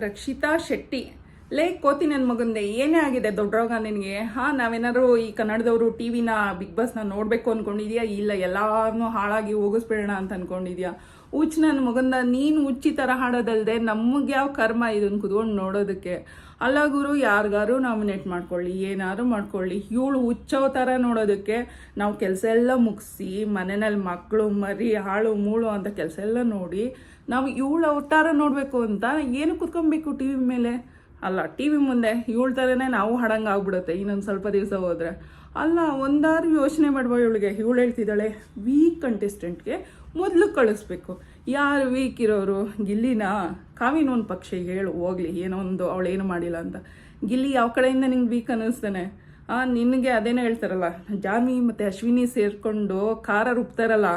ರಕ್ಷಿತಾ ಶೆಟ್ಟಿ, ಲೇ ಕೋತಿ ನನ್ನ ಮಗಂದೆ, ಏನೇ ಆಗಿದೆ ದೊಡ್ಡವಾಗ ನಿನಗೆ? ಹಾ, ನಾವೇನಾದ್ರು ಈ ಕನ್ನಡದವರು ಟಿ ವಿನ ಬಿಗ್ ಬಾಸ್ನ ನೋಡಬೇಕು ಅನ್ಕೊಂಡಿದ್ಯಾ? ಇಲ್ಲ ಎಲ್ಲಾರನ್ನೂ ಹಾಳಾಗಿ ಹೋಗಿಸ್ಬಿಡೋಣ ಅಂತ ಅನ್ಕೊಂಡಿದ್ಯಾ? ಹುಚ್ಚ ನನ್ನ ಮಗಂದ ನೀನು ಹುಚ್ಚಿ ಥರ ಹಾಡೋದಲ್ಲದೆ ನಮಗೆ ಯಾವ ಕರ್ಮ ಇದನ್ನು ಕುತ್ಕೊಂಡು ನೋಡೋದಕ್ಕೆ? ಅಲ್ಲ ಗುರು, ಯಾರಿಗಾರು ನಾಮಿನೇಟ್ ಮಾಡ್ಕೊಳ್ಳಿ ಏನಾದ್ರು ಮಾಡ್ಕೊಳ್ಳಿ. ಇವಳು ಹುಚ್ಚೋ ಥರ ನೋಡೋದಕ್ಕೆ ನಾವು ಕೆಲಸ ಎಲ್ಲ ಮುಗಿಸಿ ಮನೆಯಲ್ಲಿ ಮಕ್ಕಳು ಮರಿ ಹಾಳು ಮೂಳು ಅಂತ ಕೆಲಸ ಎಲ್ಲ ನೋಡಿ ನಾವು ಇವಳು ಅವತಾರ ನೋಡಬೇಕು ಅಂತ ಏನು ಕುತ್ಕೊಬೇಕು ಟಿ ವಿ ಮೇಲೆ? ಅಲ್ಲ, ಟಿ ವಿ ಮುಂದೆ ಇವಳ ಥರನೇ ನಾವು ಹಾಡಂಗೆ ಆಗ್ಬಿಡುತ್ತೆ, ಇನ್ನೊಂದು ಸ್ವಲ್ಪ ದಿವಸ ಹೋದರೆ. ಅಲ್ಲ, ಒಂದಾರು ಯೋಚನೆ ಮಾಡುವ ಇವಳಿಗೆ. ಇವಳು ಹೇಳ್ತಿದ್ದಾಳೆ ವೀಕ್ ಕಂಟೆಸ್ಟೆಂಟ್ಗೆ ಮೊದಲು ಕಳಿಸ್ಬೇಕು. ಯಾರು ವೀಕ್ ಇರೋರು ಗಿಲ್ಲಿನ? ಕಾವಿನೊಂದು ಪಕ್ಷಿ ಹೇಳು, ಹೋಗ್ಲಿ, ಏನೋ ಒಂದು ಅವಳೇನು ಮಾಡಿಲ್ಲ ಅಂತ. ಗಿಲ್ಲಿ, ಯಾವ ಕಡೆಯಿಂದ ನಿಂಗೆ ವೀಕ್ ಅನ್ನಿಸ್ತಾನೆ? ನಿನಗೆ ಅದೇನೋ ಹೇಳ್ತಾರಲ್ಲ, ಜಾಮಿ ಮತ್ತು ಅಶ್ವಿನಿ ಸೇರಿಕೊಂಡು ಖಾರ ರುಬ್ತಾರಲ್ಲ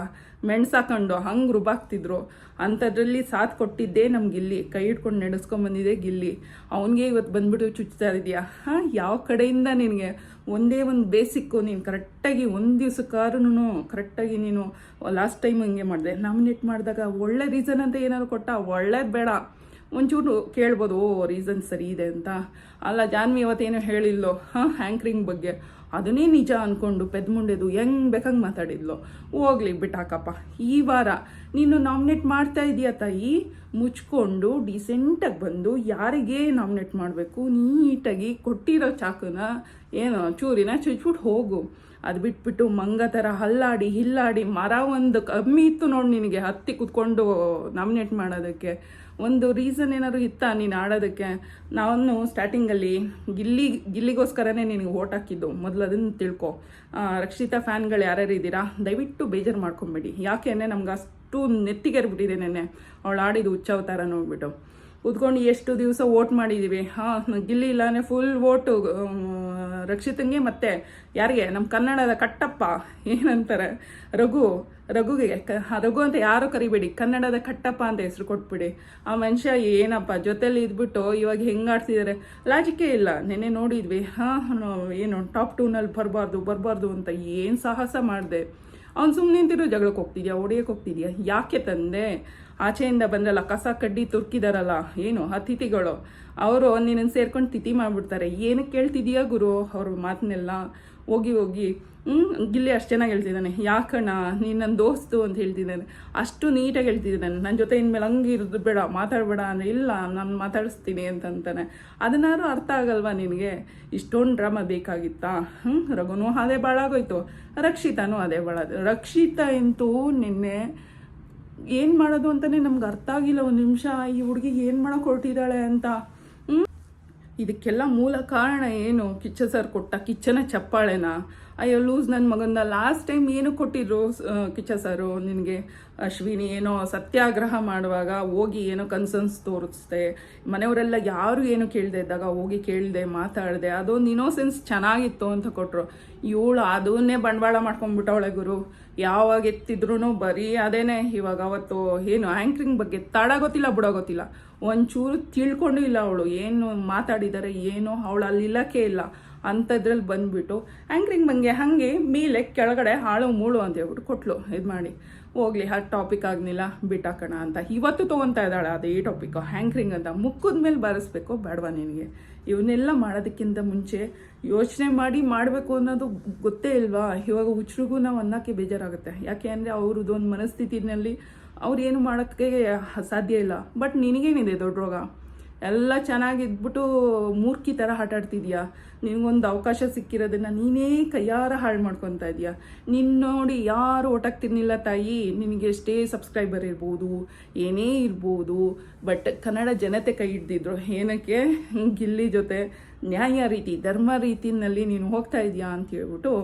ಮೆಣಸಾಕೊಂಡು ಹಂಗೆ ರುಬ್ಬಾಕ್ತಿದ್ರು ಅಂಥದ್ರಲ್ಲಿ ಸಾಥ್ ಕೊಟ್ಟಿದ್ದೇ ನಮ್ಗೆ ಗಿಲ್ಲಿ, ಕೈ ಹಿಡ್ಕೊಂಡು ನಡೆಸ್ಕೊಂಬಂದಿದೆ ಗಿಲ್ಲಿ. ಅವನಿಗೆ ಇವತ್ತು ಬಂದ್ಬಿಟ್ಟು ಚುಚ್ತಾ ಇದೆಯಾ ಹಾಂ, ಯಾವ ಕಡೆಯಿಂದ ನಿನಗೆ? ಒಂದೇ ಒಂದು ಬೇಸಿಕ್ಕು, ನೀನು ಕರೆಕ್ಟಾಗಿ ಒಂದು ದಿವ್ಸಕ್ಕಾದ್ರೂ ಕರೆಕ್ಟಾಗಿ ನೀನು, ಲಾಸ್ಟ್ ಟೈಮ್ ಹಂಗೆ ಮಾಡಿದೆ. ನಾಮಿನೇಟ್ ಮಾಡಿದಾಗ ಒಳ್ಳೆ ರೀಸನ್ ಅಂತ ಏನಾದ್ರು ಕೊಟ್ಟ? ಒಳ್ಳೇದು ಬೇಡ. ಒಂಚೂರು ಕೇಳ್ಬೋದು, ಓ ರೀಸನ್ ಸರಿ ಇದೆ ಅಂತ. ಅಲ್ಲ, ಜಾನ್ವಿ ಇವತ್ತೇನು ಹೇಳಿಲ್ಲೋ ಹಾಂ ಹ್ಯಾಂಕ್ರಿಂಗ್ ಬಗ್ಗೆ. ಅದನ್ನೇ ನಿಜ ಅಂದ್ಕೊಂಡು ಪೆದ್ಮುಂಡೆದು ಹೆಂಗೆ ಬೇಕಂಗೆ ಮಾತಾಡಿದ್ಲು. ಹೋಗ್ಲಿ ಬಿಟ್ಟಾಕಪ್ಪ. ಈ ವಾರ ನೀನು ನಾಮಿನೇಟ್ ಮಾಡ್ತಾ ಇದೀಯ ತಾಯಿ? ಮುಚ್ಕೊಂಡು ಡಿಸೆಂಟಾಗಿ ಬಂದು ಯಾರಿಗೆ ನಾಮಿನೇಟ್ ಮಾಡಬೇಕು? ನೀಟಾಗಿ ಕೊಟ್ಟಿರೋ ಚಾಕುನ, ಏನು, ಚೂರಿನ ಚುಚ್ಬಿಟ್ಟು ಹೋಗು. ಅದು ಬಿಟ್ಬಿಟ್ಟು ಮಂಗ ಥರ ಹಲ್ಲಾಡಿ, ಹಿಲ್ಲಾಡಿ ಮರ ಒಂದು ಕಮ್ಮಿ ಇತ್ತು ನೋಡಿ ನಿನಗೆ ಹತ್ತಿ ಕುತ್ಕೊಂಡು ನಾಮಿನೇಟ್ ಮಾಡೋದಕ್ಕೆ. ಒಂದು ರೀಸನ್ ಏನಾದ್ರು ಇತ್ತಾ ನೀನು ಆಡೋದಕ್ಕೆ? ನಾನು ಸ್ಟಾರ್ಟಿಂಗಲ್ಲಿ ಗಿಲ್ಲಿ, ಗಿಲ್ಲಿಗೋಸ್ಕರನೇ ನಿನಗೆ ಓಟ್ ಹಾಕಿದ್ದು. ಮೊದಲು ಅದನ್ನು ತಿಳ್ಕೊ. ರಕ್ಷಿತಾ ಫ್ಯಾನ್ಗಳು ಯಾರ್ಯಾರು ಇದ್ದೀರಾ? ದಯವಿಟ್ಟು ಬೇಜಾರು ಮಾಡ್ಕೊಂಬೇಡಿ. ಯಾಕೆ ನಮ್ಗೆ ಅಷ್ಟು ನೆತ್ತಿಗೆರ್ಬಿಟ್ಟಿದೆ ನೆನ್ನೆ. ಅವಳು ಆಡಿದ್ದು ಹುಚ್ಚಾವತಾರ ನೋಡ್ಬಿಟ್ಟು. ಕೂತ್ಕೊಂಡು ಎಷ್ಟು ದಿವಸ ವೋಟ್ ಮಾಡಿದ್ದೀವಿ ಹಾಂ, ಗಿಲ್ಲಿ ಇಲ್ಲಾನೆ ಫುಲ್ ವೋಟು ರಕ್ಷಿತಂಗೆ ಮತ್ತೆ ಯಾರಿಗೆ? ನಮ್ಮ ಕನ್ನಡದ ಕಟ್ಟಪ್ಪ, ಏನಂತಾರೆ? ರಘು, ರಘುಗೆ, ಕ ರಘು ಅಂತ ಯಾರು ಕರಿಬೇಡಿ. ಕನ್ನಡದ ಕಟ್ಟಪ್ಪ ಅಂತ ಹೆಸರು ಕೊಟ್ಬಿಡಿ. ಆ ಮನುಷ್ಯ ಏನಪ್ಪ, ಜೊತೆಲಿ ಇದ್ಬಿಟ್ಟು ಇವಾಗ ಹೆಂಗೆ ಆಡ್ತಿದ್ದಾರೆ ಲಾಜಿಕೇ ಇಲ್ಲ. ನೆನ್ನೆ ನೋಡಿದ್ವಿ. ಹಾಂ ಏನು ಟಾಪ್ ಟೂನಲ್ಲಿ ಬರಬಾರ್ದು ಬರಬಾರ್ದು ಅಂತ ಏನು ಸಾಹಸ ಮಾಡಿದೆ? ಅವ್ನು ಸುಮ್ಮನೆ ನಿಂತಿರೋ ಜಗಳಕ್ಕೆ ಹೋಗ್ತಿದ್ಯಾ ಒಡೆಯಕ್ಕೆ ಹೋಗ್ತಿದ್ಯಾ ಯಾಕೆ ತಂದೆ? ಆಚೆಯಿಂದ ಬಂದ್ರಲ್ಲ, ಕಸ ಕಡ್ಡಿ ತುರ್ಕಿದಾರಲ್ಲ, ಏನು ಅತಿಥಿಗಳು? ಅವರು ನಿನ್ನನ್ನು ಸೇರ್ಕೊಂಡು ತಿಥಿ ಮಾಡಿಬಿಡ್ತಾರೆ. ಏನಕ್ಕೆ ಕೇಳ್ತಿದೀಯಾ ಗುರು ಅವ್ರ ಮಾತನ್ನೆಲ್ಲ ಹೋಗಿ ಹೋಗಿ ಹ್ಞೂ ಗಿಲ್ಲಿ ಅಷ್ಟು ಚೆನ್ನಾಗಿ ಹೇಳ್ತಿದ್ದಾನೆ. ಯಾಕಣ್ಣ, ನೀನು ನನ್ನ ದೋಸ್ತು ಅಂತ ಹೇಳ್ತಿದ್ದಾನೆ. ಅಷ್ಟು ನೀಟಾಗಿ ಹೇಳ್ತಿದ್ದಾನೆ. ನನ್ನ ಜೊತೆ ಇನ್ಮೇಲೆ ಹಂಗೆ ಇರೋದು ಬೇಡ, ಮಾತಾಡಬೇಡ ಅಂದರೆ ಇಲ್ಲ, ನಾನು ಮಾತಾಡಿಸ್ತೀನಿ ಅಂತಂತಾನೆ ಅದನ್ನಾದ್ರೂ ಅರ್ಥ ಆಗಲ್ವಾ ನಿನಗೆ? ಇಷ್ಟೊಂದು ಡ್ರಾಮಾ ಬೇಕಾಗಿತ್ತಾ? ಹ್ಞೂ ರಘುನೂ ಅದೇ ಬಾಳಾಗೋಯ್ತು. ರಕ್ಷಿತಾನೂ ಅದೇ ಬಾಳ, ರಕ್ಷಿತಾ ಅಂತೂ ನಿನ್ನೆ ಏನು ಮಾಡೋದು ಅಂತಲೇ ನಮ್ಗೆ ಅರ್ಥ ಆಗಿಲ್ಲ. ಒಂದು ನಿಮಿಷ ಈ ಹುಡುಗಿಗೆ ಏನು ಮಾಡೋಕೆ ಹೊರಟಿದ್ದಾಳೆ ಅಂತ? ಇದಕ್ಕೆಲ್ಲ ಮೂಲ ಕಾರಣ ಏನು? ಕಿಚ್ಚ ಸರ್ ಕೊಟ್ಟ ಕಿಚ್ಚನ ಚಪ್ಪಾಳೆನ? ಅಯ್ಯೋ, ಲೂಸ್ ನನ್ನ ಮಗಂದ. ಲಾಸ್ಟ್ ಟೈಮ್ ಏನು ಕೊಟ್ಟಿದ್ರು ಕಿಚ್ಚ ಸರು? ನಿನಗೆ ಅಶ್ವಿನಿ ಏನೋ ಸತ್ಯಾಗ್ರಹ ಮಾಡುವಾಗ ಹೋಗಿ ಏನೋ ಕನ್ಸರ್ನ್ಸ್ ತೋರಿಸ್ದೆ. ಮನೆಯವರೆಲ್ಲ ಯಾರು ಏನು ಕೇಳದೆ ಇದ್ದಾಗ ಹೋಗಿ ಕೇಳಿದೆ, ಮಾತಾಡಿದೆ. ಅದೊಂದು ಇನೋಸೆನ್ಸ್ ಚೆನ್ನಾಗಿತ್ತು ಅಂತ ಕೊಟ್ಟರು ಇವಳು ಅದನ್ನೇ ಬಂಡವಾಳ ಮಾಡ್ಕೊಂಡ್ಬಿಟ್ಟವಳೆ ಗುರು. ಯಾವಾಗ ಎತ್ತಿದ್ರು ಬರೀ ಅದೇನೆ. ಇವಾಗ ಅವತ್ತು ಏನು ಆ್ಯಂಕ್ರಿಂಗ್ ಬಗ್ಗೆ ತಡ ಗೊತ್ತಿಲ್ಲ, ಬುಡ ಗೊತ್ತಿಲ್ಲ. ಒಂಚೂರು ತಿಳ್ಕೊಂಡು ಇಲ್ಲ ಅವಳು. ಏನು ಮಾತಾಡಿದ್ದಾರೆ ಏನು ಅವಳು ಅಲ್ಲಿ ಇಲ್ಲಕ್ಕೆ ಇಲ್ಲ. ಅಂಥದ್ರಲ್ಲಿ ಬಂದ್ಬಿಟ್ಟು ಆ್ಯಂಕ್ರಿಂಗ್ ಬಂಗೆ ಹಾಗೆ ಮೇಲೆ ಕೆಳಗಡೆ ಹಾಳು ಮೂಳು ಅಂತ ಹೇಳ್ಬಿಟ್ಟು ಕೊಟ್ಲು, ಇದು ಮಾಡಿ. ಹೋಗ್ಲಿ ಆ ಟಾಪಿಕ್ ಆಗಲಿಲ್ಲ, ಬಿಟ್ಟಾಕೋಣ ಅಂತ. ಇವತ್ತು ತೊಗೊತಾ ಇದ್ದಾಳೆ ಅದೇ ಟಾಪಿಕ್ ಹ್ಯಾಂಕ್ರಿಂಗ್ ಅಂತ ಮುಕ್ಕದ ಮೇಲೆ ಬಾರಿಸ್ಬೇಕು ಬೇಡವಾ ನಿನಗೆ? ಇವನ್ನೆಲ್ಲ ಮಾಡೋದಕ್ಕಿಂತ ಮುಂಚೆ ಯೋಚನೆ ಮಾಡಿ ಮಾಡಬೇಕು ಅನ್ನೋದು ಗೊತ್ತೇ ಇಲ್ವಾ? ಇವಾಗ ಹುಚ್ಚರಿಗೂ ನಾವು ಅನ್ನೋಕ್ಕೆ ಬೇಜಾರಾಗುತ್ತೆ. ಯಾಕೆ ಅಂದರೆ ಅವ್ರದ್ದು ಒಂದು ಮನಸ್ಥಿತಿನಲ್ಲಿ ಅವ್ರು ಏನು ಮಾಡೋಕ್ಕೆ ಸಾಧ್ಯ ಇಲ್ಲ. ಬಟ್ ನಿನಗೇನಿದೆ ದೊಡ್ಡ ರೋಗ? ಎಲ್ಲ ಚೆನ್ನಾಗಿದ್ಬಿಟ್ಟು ಮೂರ್ಖಿ ಥರ ಆಟ ಆಡ್ತಿದ್ಯಾ? ನಿನಗೊಂದು ಅವಕಾಶ ಸಿಕ್ಕಿರೋದನ್ನ ನೀನೇ ಕೈಯಾರ ಹಾಳು ಮಾಡ್ಕೊತಾ ಇದೀಯಾ? ನಿನ್ನ ನೋಡಿ ಯಾರು ಒಟ್ಟಾಗ್ತಿರ್ಲಿಲ್ಲ ತಾಯಿ, ನಿನಗೆ ಎಷ್ಟೇ ಸಬ್ಸ್ಕ್ರೈಬರ್ ಇರ್ಬೋದು, ಏನೇ ಇರ್ಬೋದು, ಬಟ್ ಕನ್ನಡ ಜನತೆ ಕೈ ಹಿಡ್ದಿದ್ರು. ಏನಕ್ಕೆ? ಗಿಲ್ಲಿ ಜೊತೆ ನ್ಯಾಯ ರೀತಿ, ಧರ್ಮ ರೀತಿನಲ್ಲಿ ನೀನು ಹೋಗ್ತಾ ಇದೀಯಾ ಅಂತ ಹೇಳ್ಬಿಟ್ಟು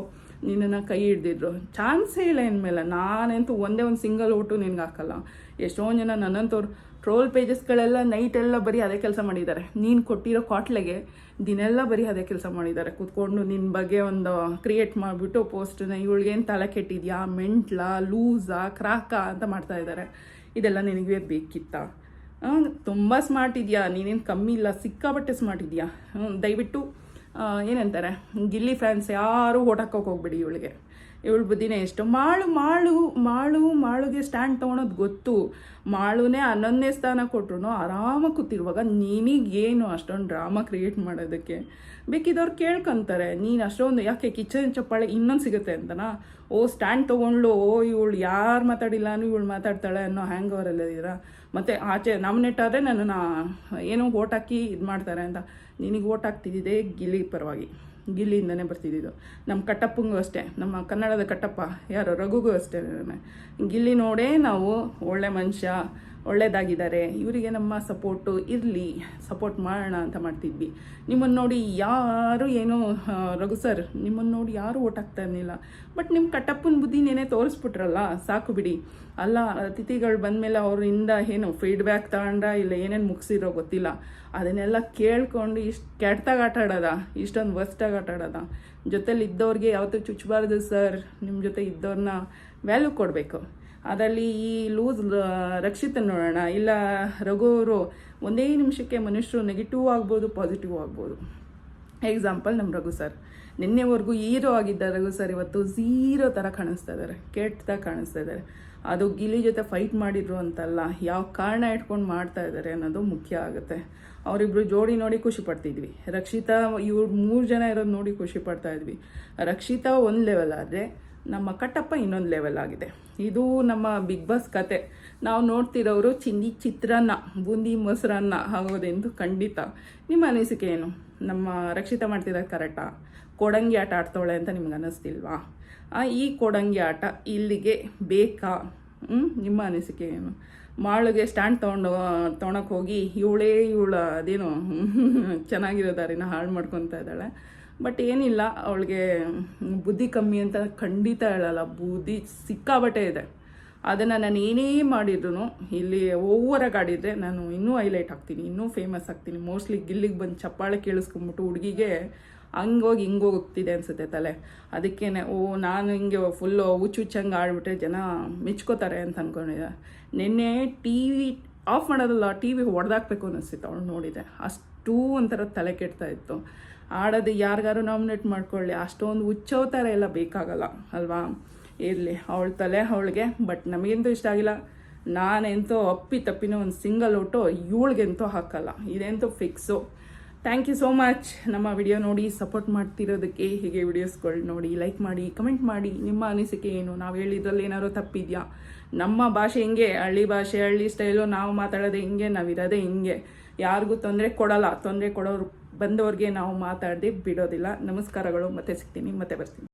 ನಿನ್ನನ್ನು ಕೈ ಹಿಡ್ದಿದ್ರು ಚಾನ್ಸೇ ಇಲ್ಲ ಇನ್ಮೇಲೆ. ನಾನಂತೂ ಒಂದೇ ಒಂದು ಸಿಂಗಲ್ ಓಟು ನಿನ್ಗೆ ಹಾಕಲ್ಲ ಎಷ್ಟೊಂದು ಜನ ನನ್ನಂತವ್ರು ಟ್ರೋಲ್ ಪೇಜಸ್ಗಳೆಲ್ಲ ನೈಟೆಲ್ಲ ಬರೀ ಅದೇ ಕೆಲಸ ಮಾಡಿದ್ದಾರೆ. ನೀನು ಕೊಟ್ಟಿರೋ ಕ್ವಾಟ್ಲೆಗೆ ದಿನೆಲ್ಲ ಬರೀ ಅದೇ ಕೆಲಸ ಮಾಡಿದ್ದಾರೆ. ಕೂತ್ಕೊಂಡು ನಿನ್ನ ಬಗ್ಗೆ ಒಂದು ಕ್ರಿಯೇಟ್ ಮಾಡಿಬಿಟ್ಟು ಪೋಸ್ಟನ್ನ ಇವಳಿಗೇನು ತಲೆ ಕೆಟ್ಟಿದ್ಯಾ? ಮೆಂಟ್ಲ? ಲೂಸಾ? ಕ್ರಾಕಾ? ಅಂತ ಮಾಡ್ತಾ ಇದ್ದಾರೆ. ಇದೆಲ್ಲ ನಿನಗೆ ಬೇಕಿತ್ತಾ? ತುಂಬ ಸ್ಮಾರ್ಟ್ ಇದೆಯಾ? ನೀನೇನು ಕಮ್ಮಿ ಇಲ್ಲ. ಸಿಕ್ಕಾಬಟ್ಟೆ ಸ್ಮಾರ್ಟ್ ಇದೆಯಾ? ದಯವಿಟ್ಟು ಏನಂತಾರೆ? ಗಿಲ್ಲಿ ಫ್ಯಾನ್ಸ್ ಯಾರೂ ಓಟಾಕೋಕೆ ಹೋಗ್ಬಿಡಿ ಇವಳಿಗೆ. ಇವಳು ಬುದ್ಧಿನೇ ಎಷ್ಟು? ಮಾಳು ಮಾಳು ಮಾಳು, ಮಾಳುಗೆ ಸ್ಟ್ಯಾಂಡ್ ತೊಗೊಳೋದು ಗೊತ್ತು. ಮಾಳುನೇ ಹನ್ನೊಂದನೇ ಸ್ಥಾನ ಕೊಟ್ರು ಆರಾಮಾಗಿ ಕೂತಿರುವಾಗ ನಿನಗೇನು ಅಷ್ಟೊಂದು ಡ್ರಾಮಾ ಕ್ರಿಯೇಟ್ ಮಾಡೋದಕ್ಕೆ? ಬೇಕಿದ್ದವ್ರು ಕೇಳ್ಕೊಂತಾರೆ. ನೀನು ಅಷ್ಟೊಂದು, ಯಾಕೆ ಕಿಚನ್ ಚಪ್ಪಾಳೆ ಇನ್ನೊಂದು ಸಿಗುತ್ತೆ ಅಂತನಾ? ಓ ಸ್ಟ್ಯಾಂಡ್ ತೊಗೊಂಡ್ಲು ಓ, ಇವಳು ಯಾರು ಮಾತಾಡಿಲ್ಲ ಅನ್ನೋ ಇವಳು ಮಾತಾಡ್ತಾಳೆ ಅನ್ನೋ ಹ್ಯಾಂಗ್ ಅವರೆಲ್ಲ ಇದ್ದೀರಾ ಮತ್ತು ಆಚೆ ನಮ್ಮ ನೆಟ್ಟಾದ್ರೆ ನನ್ನನ್ನು ಏನೋ ಓಟ್ ಹಾಕಿ ಇದು ಮಾಡ್ತಾರೆ ಅಂತ. ನಿನಗೆ ಓಟ್ ಹಾಕ್ತಿದ್ದಿದೆ ಗಿಲಿ ಪರವಾಗಿ. ಗಿಲ್ಲಿಯಿಂದನೇ ಬರ್ತಿದ್ದಿದ್ದು. ನಮ್ಮ ಕಟ್ಟಪ್ಪಂಗೂ ಅಷ್ಟೇ. ನಮ್ಮ ಕನ್ನಡದ ಕಟ್ಟಪ್ಪ ಯಾರು ರಘುಗೂ ಅಷ್ಟೇ. ಗಿಲ್ಲಿ ನೋಡೇ ನಾವು ಒಳ್ಳೆ ಮನುಷ್ಯ. ಒಳ್ಳೇದಾಗಿದ್ದಾರೆ. ಇವರಿಗೆ ನಮ್ಮ ಸಪೋರ್ಟು ಇರಲಿ ಸಪೋರ್ಟ್ ಮಾಡೋಣ ಅಂತ ಮಾಡ್ತಿದ್ವಿ. ನಿಮ್ಮನ್ನು ನೋಡಿ ಯಾರು ಏನು ರಘು ಸರ್ ನಿಮ್ಮನ್ನು ನೋಡಿ ಯಾರು ಓಟ್ ಇರಲಿಲ್ಲ. ಬಟ್ ನಿಮ್ಮ ಕಟ್ಟಪ್ಪನ ಬುದ್ಧಿನೇನೆ ತೋರಿಸ್ಬಿಟ್ರಲ್ಲ, ಸಾಕು ಬಿಡಿ. ಅಲ್ಲ, ಅತಿಥಿಗಳು ಬಂದಮೇಲೆ ಅವರಿಂದ ಏನು ಫೀಡ್ಬ್ಯಾಕ್ ತಗೊಂಡ ಇಲ್ಲ ಏನೇನು ಮುಗಿಸಿರೋ ಗೊತ್ತಿಲ್ಲ. ಅದನ್ನೆಲ್ಲ ಕೇಳ್ಕೊಂಡು ಇಷ್ಟು ಕೆಟ್ಟದಾಗ ಆಟ ಆಡೋದ, ಇಷ್ಟೊಂದು ವರ್ಸ್ಟಾಗಿ ಆಟ ಆಡೋದ. ಜೊತೇಲಿ ಇದ್ದವ್ರಿಗೆ ಯಾವತ್ತೂ ಚುಚ್ಚಬಾರ್ದು ಸರ್ ನಿಮ್ಮ ಜೊತೆ ಇದ್ದವ್ರನ್ನ ವ್ಯಾಲ್ಯೂ ಕೊಡಬೇಕು. ಅದರಲ್ಲಿ ಈ ಲೂಸ್ ರಕ್ಷಿತ ನೋಡೋಣ. ಇಲ್ಲ ರಘು ಅವರು ಒಂದೇ ನಿಮಿಷಕ್ಕೆ ಮನುಷ್ಯರು ನೆಗೆಟಿವ್ ಆಗ್ಬೋದು ಪಾಸಿಟಿವ್ ಆಗ್ಬೋದು. ಎಕ್ಸಾಂಪಲ್ ನಮ್ಮ ರಘು ಸರ್ ನಿನ್ನೆವರೆಗೂ ಈರೋ ಆಗಿದ್ದ ರಘು ಸರ್ ಇವತ್ತು ಝೀರೋ ಥರ ಕಾಣಿಸ್ತಾ ಇದ್ದಾರೆ ಕೆಟ್ಟದಾಗ ಕಾಣಿಸ್ತಾ ಇದ್ದಾರೆ ಅದು ಗಿಲಿ ಜೊತೆ ಫೈಟ್ ಮಾಡಿದ್ರು ಅಂತಲ್ಲ, ಯಾವ ಕಾರಣ ಇಟ್ಕೊಂಡು ಮಾಡ್ತಾ ಇದ್ದಾರೆ ಅನ್ನೋದು ಮುಖ್ಯ ಆಗುತ್ತೆ. ಅವರಿಬ್ರು ಜೋಡಿ ನೋಡಿ ಖುಷಿ ಪಡ್ತಿದ್ವಿ. ರಕ್ಷಿತಾ, ಇವ್ರು ಮೂರು ಜನ ಇರೋದು ನೋಡಿ ಖುಷಿ ಪಡ್ತಾ ಇದ್ವಿ. ರಕ್ಷಿತಾ ಒಂದು ಲೆವೆಲ್ ಆದರೆ ನಮ್ಮ ಕಟ್ಟಪ್ಪ ಇನ್ನೊಂದು ಲೆವೆಲ್ ಆಗಿದೆ. ಇದು ನಮ್ಮ ಬಿಗ್ ಬಾಸ್ ಕತೆ. ನಾವು ನೋಡ್ತಿರೋರು ಚಿಂದಿ ಚಿತ್ರಾನ್ನ, ಬೂಂದಿ ಮೊಸರನ್ನ ಆಗೋದೆಂದು ಖಂಡಿತ. ನಿಮ್ಮ ಅನಿಸಿಕೆ ಏನು? ನಮ್ಮ ರಕ್ಷಿತ ಮಾಡ್ತಿರೋದು ಕರೆಕ್ಟಾ ಕೊಡಂಗಿ ಆಟ ಆಡ್ತಾವಳೆ ಅಂತ ನಿಮ್ಗೆ ಅನ್ನಿಸ್ತಿಲ್ವಾ ಈ ಕೊಡಂಗಿ ಆಟ ಇಲ್ಲಿಗೆ ಬೇಕಾ? ನಿಮ್ಮ ಅನಿಸಿಕೆ ಏನು? ಮಾಳಿಗೆ ಸ್ಟ್ಯಾಂಡ್ ತೊಗೊಂಡು ತೊಗೊಳಕ್ಕೆ ಹೋಗಿ ಇವಳೇ ಇವಳ ಅದೇನು ಚೆನ್ನಾಗಿರೋ ದಾರಿನ ಹಾಳು ಮಾಡ್ಕೊತಾ ಇದ್ದಾಳೆ. ಬಟ್ ಏನಿಲ್ಲ, ಅವಳಿಗೆ ಬುದ್ಧಿ ಕಮ್ಮಿ ಅಂತ ಖಂಡಿತ ಹೇಳಲ್ಲ. ಬುದ್ಧಿ ಸಿಕ್ಕಾಬಟ್ಟೆ ಇದೆ. ಅದನ್ನು ನಾನು ಏನೇ ಮಾಡಿದ್ರು ಇಲ್ಲಿ ಓವರಾಗಿ ಆಡಿದರೆ ನಾನು ಇನ್ನೂ ಹೈಲೈಟ್ ಆಗ್ತೀನಿ, ಇನ್ನೂ ಫೇಮಸ್ ಆಗ್ತೀನಿ. ಮೋಸ್ಟ್ಲಿ ಗಿಲ್ಲಿಗೆ ಬಂದು ಚಪ್ಪಾಳೆ ಕೇಳಿಸ್ಕೊಂಬಿಟ್ಟು ಹುಡುಗಿಗೆ ಹಂಗೋಗಿ ಹಿಂಗೋಗ್ತಿದೆ ಅನಿಸುತ್ತೆ ತಲೆ. ಅದಕ್ಕೇ ಓ, ನಾನು ಹಿಂಗೆ ಫುಲ್ಲು ಹುಚ್ಚು ಹುಚ್ಚಂಗೆ ಆಡ್ಬಿಟ್ರೆ ಜನ ಮೆಚ್ಕೋತಾರೆ ಅಂತ ಅಂದ್ಕೊಂಡಿದ್ದೆ ನಿನ್ನೆ ಟಿ ವಿ ಆಫ್ ಮಾಡೋದಲ್ಲ, ಟಿ ವಿ ಹೊಡೆದಾಕ್ಬೇಕು ಅನಿಸ್ತಿತ್ತು ಅವಳು ನೋಡಿದೆ ಅಷ್ಟು ಒಂಥರ ತಲೆ ಕೆಡ್ತಾ ಇತ್ತು. ಆಡೋದು ಯಾರಿಗಾರು ನಾಮಿನೇಟ್ ಮಾಡ್ಕೊಳ್ಳಿ, ಅಷ್ಟೊಂದು ಹುಚ್ಚವತಾರ ಎಲ್ಲ ಬೇಕಾಗಲ್ಲ, ಅಲ್ವಾ? ಇರಲಿ, ಅವಳ ತಲೆ ಅವಳಿಗೆ ಬಟ್ ನಮಗೆಂತೂ ಇಷ್ಟ ಆಗಿಲ್ಲ. ನಾನೆಂತೂ ಅಪ್ಪಿ ತಪ್ಪಿನ ಒಂದು ಸಿಂಗಲ್ ಓಟು ಇವಳಿಗೆಂತೂ ಹಾಕಲ್ಲ. ಇದಂತೂ fix thank you so much ನಮ್ಮ ವಿಡಿಯೋ ನೋಡಿ ಸಪೋರ್ಟ್ ಮಾಡ್ತಿರೋದಕ್ಕೆ ಹೀಗೆ ವಿಡಿಯೋಸ್ಗಳು ನೋಡಿ ಲೈಕ್ ಮಾಡಿ ಕಮೆಂಟ್ ಮಾಡಿ. ನಿಮ್ಮ ಅನಿಸಿಕೆ ಏನು? ನಾವು ಹೇಳಿದ್ರಲ್ಲಿ ಏನಾದ್ರು ತಪ್ಪಿದೆಯಾ? ನಮ್ಮ ಭಾಷೆ ಹಿಂಗೆ? ಹಳ್ಳಿ ಭಾಷೆ, ಹಳ್ಳಿ ಸ್ಟೈಲು ನಾವು ಮಾತಾಡೋದೇ ಹಿಂಗೆ? ನಾವಿರೋದೇ ಹಿಂಗೆ? ಯಾರಿಗೂ ತೊಂದರೆ ಕೊಡಲ್ಲ. ತೊಂದರೆ ಕೊಡೋರು ಬಂದವ್ರಿಗೆ ನಾವು ಮಾತಾಡದೆ ಬಿಡೋದಿಲ್ಲ. ನಮಸ್ಕಾರಗಳು. ಮತ್ತೆ ಸಿಗ್ತೀನಿ. ಮತ್ತೆ ಬರ್ತೀನಿ.